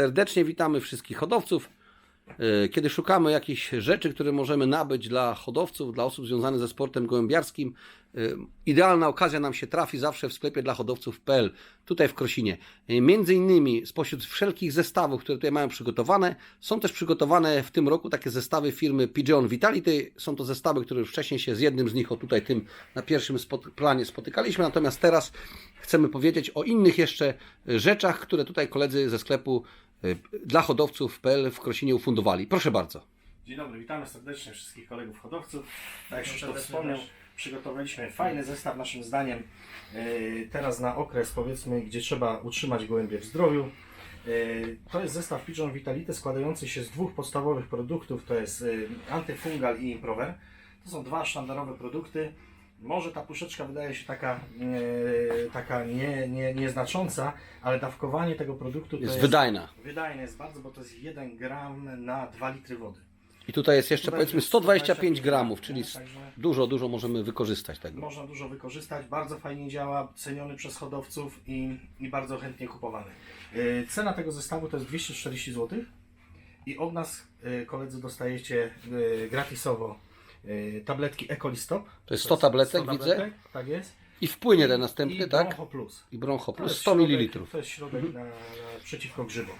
Serdecznie witamy wszystkich hodowców. E, Kiedy szukamy jakichś rzeczy, które możemy nabyć dla hodowców, dla osób związanych ze sportem gołębiarskim, idealna okazja nam się trafi zawsze w sklepie dla hodowców.pl, tutaj w Krosinie. E, Między innymi spośród wszelkich zestawów, które tutaj mają przygotowane, są też przygotowane w tym roku takie zestawy firmy Pigeon Vitality. Są to zestawy, które już wcześniej się z jednym z nich, o tutaj tym na pierwszym spot- planie spotykaliśmy, natomiast teraz chcemy powiedzieć o innych jeszcze rzeczach, które tutaj koledzy ze sklepu y, dla hodowców.pl w Krosinie ufundowali. Proszę bardzo. Dzień dobry, witamy serdecznie wszystkich kolegów hodowców. Tak jak Krzysztof serdecznie wspomniał, też. Przygotowaliśmy fajny zestaw naszym zdaniem. Yy, Teraz na okres powiedzmy, gdzie trzeba utrzymać gołębie w zdrowiu. Yy, To jest zestaw Pigeon Vitality składający się z dwóch podstawowych produktów, to jest yy, antyfungal i improver. To są dwa sztandarowe produkty. Może ta puszeczka wydaje się taka, yy, taka nie, nie, nieznacząca, ale dawkowanie tego produktu Jest jest wydajna. wydajne jest bardzo, bo to jest 1 gram na 2 litry wody. I tutaj jest jeszcze Tutaj powiedzmy jest 125 gramów, czyli Także dużo, dużo możemy wykorzystać tego. można dużo wykorzystać, bardzo fajnie działa, ceniony przez hodowców i, i bardzo chętnie kupowany. Yy, Cena tego zestawu to jest 240 zł i od nas yy, koledzy dostajecie yy, gratisowo yy, tabletki Ecolistop. To jest 100 tabletek, 100 widzę. Tak jest. I wpłynie ten następny, I tak? Broncho Plus. I Broncho To plus jest 100 środek- ml. To jest środek na, na, przeciwko grzybom.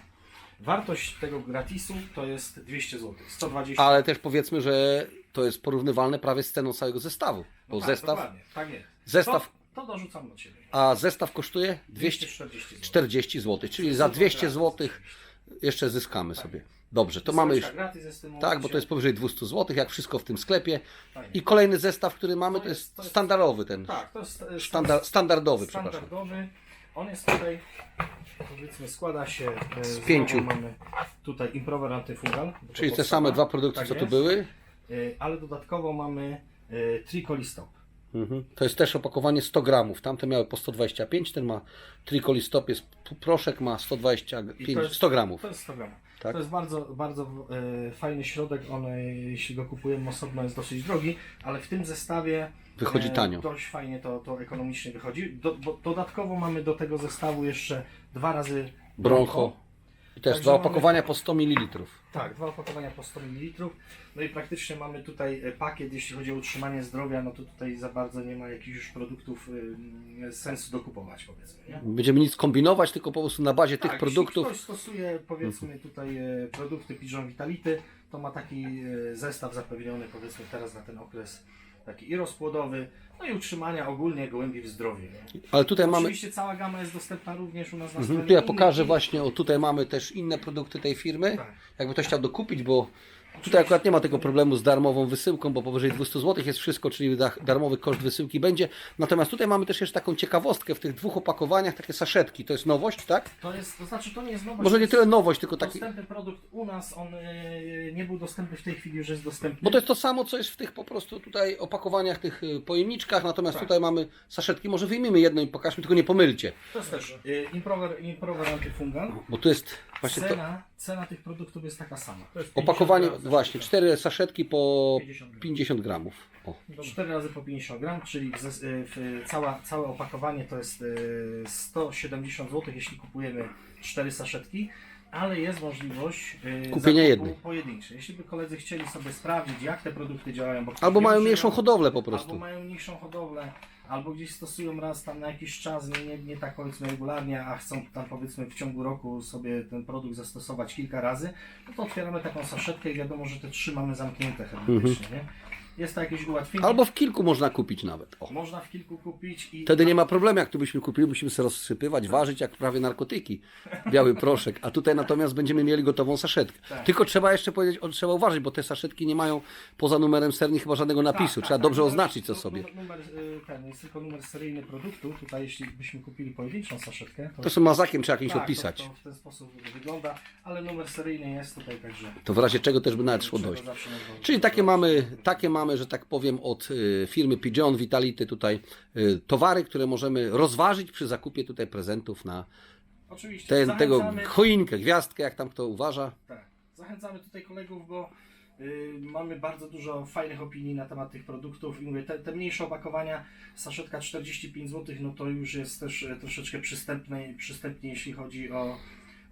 Wartość tego gratisu to jest 200 zł. 120 Ale też powiedzmy, że to jest porównywalne prawie z ceną całego zestawu. Bo No tak, zestaw, dokładnie, tak jest. zestaw, To, to dorzucam do Ciebie. a zestaw kosztuje 240 zł. 240 zł, czyli za 200 zł jeszcze zyskamy sobie. Dobrze, to mamy już. Gratis jest w tym Tak, bo momencie. to jest powyżej 200 zł, jak wszystko w tym sklepie. Tak. I kolejny zestaw, który mamy, To jest- jest to jest- standardowy ten. Tak, to jest e, Sztandar, standardowy, przepraszam. standardowy. On jest tutaj, powiedzmy, składa się e, z pięciu. znowu Mamy tutaj improver antyfungal. bo to Czyli te podstawa. same dwa produkty, Tak co tu jest. były. E, Ale dodatkowo mamy e, tricolistop. Mhm. To jest też opakowanie 100 gramów. Tamte miały po 125, ten ma trikolistop, jest p- proszek, ma 125, I to jest- 100 gramów. To jest 100 gramów. Tak. To jest bardzo, bardzo e, fajny środek. On, e, jeśli go kupujemy osobno, jest dosyć drogi, ale w tym zestawie Wychodzi e, tanio. Dość fajnie to, to ekonomicznie wychodzi. Do, bo dodatkowo mamy do tego zestawu jeszcze dwa razy Broncho. I też Także dwa mamy- opakowania po 100 ml. Tak, dwa opakowania po 100 ml. No i praktycznie mamy tutaj e, pakiet, jeśli chodzi o utrzymanie zdrowia, no to tutaj za bardzo nie ma jakichś już produktów sensu dokupować, powiedzmy. Nie? Będziemy nic kombinować, tylko po prostu na bazie tych Tak, produktów. Jeśli ktoś stosuje powiedzmy tutaj e, produkty Pigeon Vitality, to ma taki e, zestaw zapewniony powiedzmy teraz na ten okres taki i rozpłodowy, no i utrzymania ogólnie gołębi w zdrowiu. Nie? Ale tutaj mamy. Oczywiście cała gama jest dostępna również u nas na Mhm. stronie. Tu ja innej pokażę właśnie, o tutaj mamy też inne produkty tej firmy. Tak. Jakby ktoś chciał dokupić, bo tutaj akurat nie ma tego problemu z darmową wysyłką, bo powyżej 200 zł jest wszystko, czyli da- darmowy koszt wysyłki będzie. Natomiast tutaj mamy też jeszcze taką ciekawostkę w tych dwóch opakowaniach, takie saszetki. To jest nowość, tak? To jest, to znaczy to nie jest nowość. Może nie tyle nowość, tylko taki. Dostępny produkt u nas, on e, nie był dostępny w tej chwili, już jest dostępny. Bo to jest to samo, co jest w tych po prostu tutaj opakowaniach, tych y, pojemniczkach, natomiast Tak. tutaj mamy saszetki. Może wyjmijmy jedną i pokażmy, tylko nie pomylcie. To jest też e, improver, improver antyfungal. Bo tu jest właśnie to Cena, tych produktów jest taka sama. To jest opakowanie, 50 gram właśnie, cztery saszetki po 50 gram. 50 gramów. O. 4 razy po 50 gram, czyli w, y, w, cała, całe opakowanie to jest y, 170 zł, jeśli kupujemy 4 saszetki, ale jest możliwość y, Kupienia jednej. pojedynczej. Jeśli by koledzy chcieli sobie sprawdzić, jak te produkty działają, bo Albo mają mniejszą hodowlę po Albo prostu. mają mniejszą hodowlę, albo gdzieś stosują raz tam na jakiś czas, nie, nie, nie tak powiedzmy regularnie, a chcą tam powiedzmy w ciągu roku sobie ten produkt zastosować kilka razy, no to otwieramy taką saszetkę i wiadomo, że te trzy mamy zamknięte hermetycznie, nie? Jest to jakieś ułatwienie. Albo w kilku można kupić nawet. O. Można w kilku kupić i Wtedy nie ma problemu, jak tu byśmy kupili, musimy sobie rozsypywać, ważyć jak prawie narkotyki, biały proszek, a tutaj natomiast będziemy mieli gotową saszetkę. Tak. Tylko trzeba jeszcze powiedzieć, o, trzeba uważać, bo te saszetki nie mają poza numerem serii chyba żadnego napisu, Tak, trzeba tak, dobrze tak, oznaczyć to numer- sobie. Numer, y, ten, jest tylko numer seryjny produktu. Tutaj jeśli byśmy kupili pojedynczą saszetkę, to, To są mazakiem trzeba jakimś tak, opisać. To, to w ten sposób wygląda, ale numer seryjny jest tutaj także. To w razie czego też by nawet szło dojść. Czyli takie mamy, takie mamy, że tak powiem, od y, firmy Pigeon Vitality tutaj y, towary, które możemy rozważyć przy zakupie tutaj prezentów na Oczywiście. ten, tego zachęcamy- choinkę, gwiazdkę, jak tam kto uważa. Tak. Zachęcamy tutaj kolegów, bo y, mamy bardzo dużo fajnych opinii na temat tych produktów i mówię, te, te mniejsze opakowania, saszetka 45 zł, no to już jest też e, troszeczkę przystępne, przystępnie, jeśli chodzi o,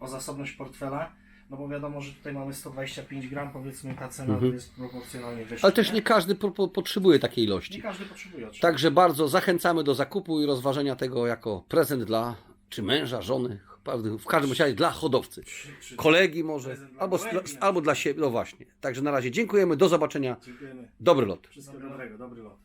o zasobność portfela, no bo wiadomo, że tutaj mamy 125 gram, powiedzmy ta cena Mhm. jest proporcjonalnie wyższa. Ale też nie każdy po, po, potrzebuje takiej nie ilości. każdy potrzebuje oczywiście. Także bardzo zachęcamy do zakupu i rozważenia tego jako prezent dla czy męża, żony, w każdym razie dla hodowcy. Czy- czy- Kolegi może, albo, na albo dla siebie. No właśnie. Także na razie dziękujemy, do zobaczenia. Dziękujemy. Dobry lot. Wszystkiego dobrego, dobry lot.